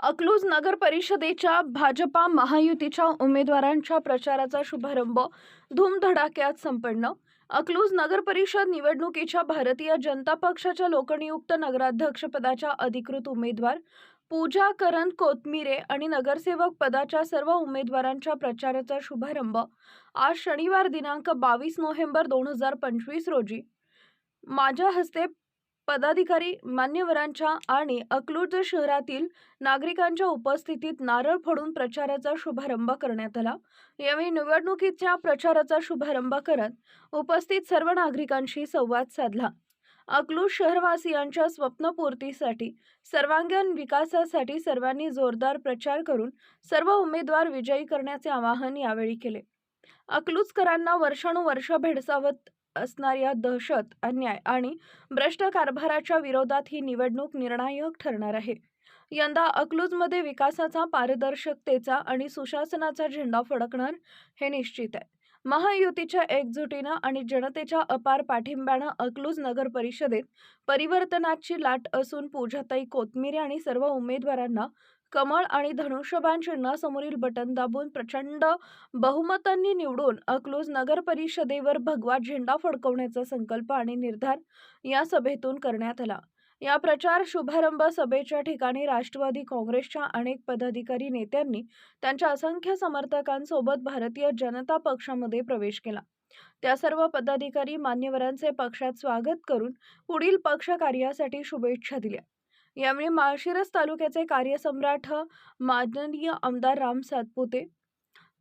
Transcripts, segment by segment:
अकलूज नगर परिषदेच्या भाजपा महायुतीच्या उमेदवारांच्या प्रचाराचा शुभारंभ धूमधडाक्यात संपन्न. अकलूज नगर परिषद निवडणुकीच्या भारतीय जनता पक्षाच्या लोकनियुक्त नगराध्यक्षपदाच्या अधिकृत उमेदवार पूजा करण कोतमिरे आणि नगरसेवक पदाच्या सर्व उमेदवारांच्या प्रचाराचा शुभारंभ आज शनिवार दिनांक बावीस नोव्हेंबर दोन हजार पंचवीस रोजी. माझ्या हस्ते पदाधिकारी मान्यवरांच्या आणि अकलूज शहरातील नागरिकांच्या उपस्थितीत नारळ फोडून प्रचाराचा शुभारंभ करण्यात आला. यावेळी निवडणुकीच्या प्रचाराचा शुभारंभ करत उपस्थित सर्व नागरिकांशी संवाद साधला. अकलूज शहरवासियांच्या स्वप्नपूर्तीसाठी सर्वांगीण विकासासाठी सर्वांनी जोरदार प्रचार करून सर्व उमेदवार विजयी करण्याचे आवाहन यावेळी केले. अकलूजकरांना वर्षानुवर्ष भेडसावत असणाऱ्या दहशत अन्याय आणि भ्रष्ट कारभाराच्या विरोधात ही निवडणूक निर्णायक ठरणार आहे. यंदा अकलूजमध्ये विकासाचा पारदर्शकतेचा आणि सुशासनाचा झेंडा फडकणार हे निश्चित आहे. महायुतीच्या एकजुटीनं आणि जनतेच्या अपार पाठिंब्यानं अकलूज नगर परिषदेत परिवर्तनाची लाट असून पूजाताई कोथमिरे आणि सर्व उमेदवारांना कमळ आणि धनुष्यबाण चिन्हासमोरील बटन दाबून प्रचंड बहुमतांनी निवडून अकलूज नगर परिषदेवर भगवा झेंडा फडकवण्याचा संकल्प आणि निर्धार या सभेतून करण्यात आला. या प्रचार शुभारंभ सभेच्या ठिकाणी राष्ट्रवादी काँग्रेसच्या अनेक पदाधिकारी नेत्यांनी त्यांच्या असंख्य समर्थकांसोबत भारतीय जनता पक्षामध्ये प्रवेश केला. त्या सर्व पदाधिकारी मान्यवरांचे पक्षात स्वागत करून पुढील पक्ष कार्यासाठी शुभेच्छा दिल्या. यावेळी माळशिरस तालुक्याचे कार्यसम्राट माननीय आमदार राम सातपुते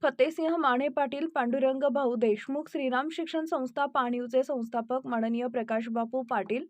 फतेसिंह माने पाटील पांडुरंग भाऊ देशमुख श्रीराम शिक्षण संस्था पाणीवचे संस्थापक माननीय प्रकाश बापू पाटील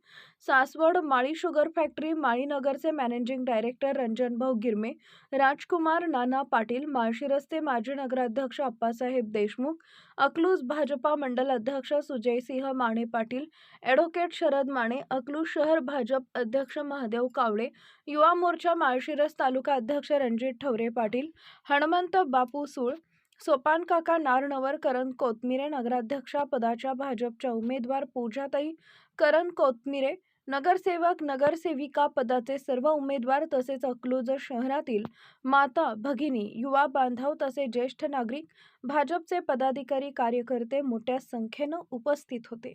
सासवड माळी शुगर फॅक्टरी माळीनगरचे मॅनेजिंग डायरेक्टर रंजन भाऊ गिरमे राजकुमार नाना पाटील माळशिरसचे माजी नगराध्यक्ष अप्पासाहेब देशमुख अकलूज भाजपा मंडल अध्यक्ष सुजयसिंह माने पाटील ॲडव्होकेट शरद माने अकलूज शहर भाजप अध्यक्ष महादेव कावळे युवा मोर्चा माळशिरस तालुका अध्यक्ष रणजित ठवरे पाटील हनुमंत बापू सूळ सोपान काका नारनवर करण कोतमिरे नगराध्यक्षा पदाच्या भाजपच्या उमेदवार पूजाताई करण कोतमिरे नगरसेवक नगरसेविका पदाचे सर्व उमेदवार तसेच अकलूज शहरातील माता भगिनी युवा बांधव तसे ज्येष्ठ नागरिक भाजपचे पदाधिकारी कार्यकर्ते मोठ्या संख्येनं उपस्थित होते.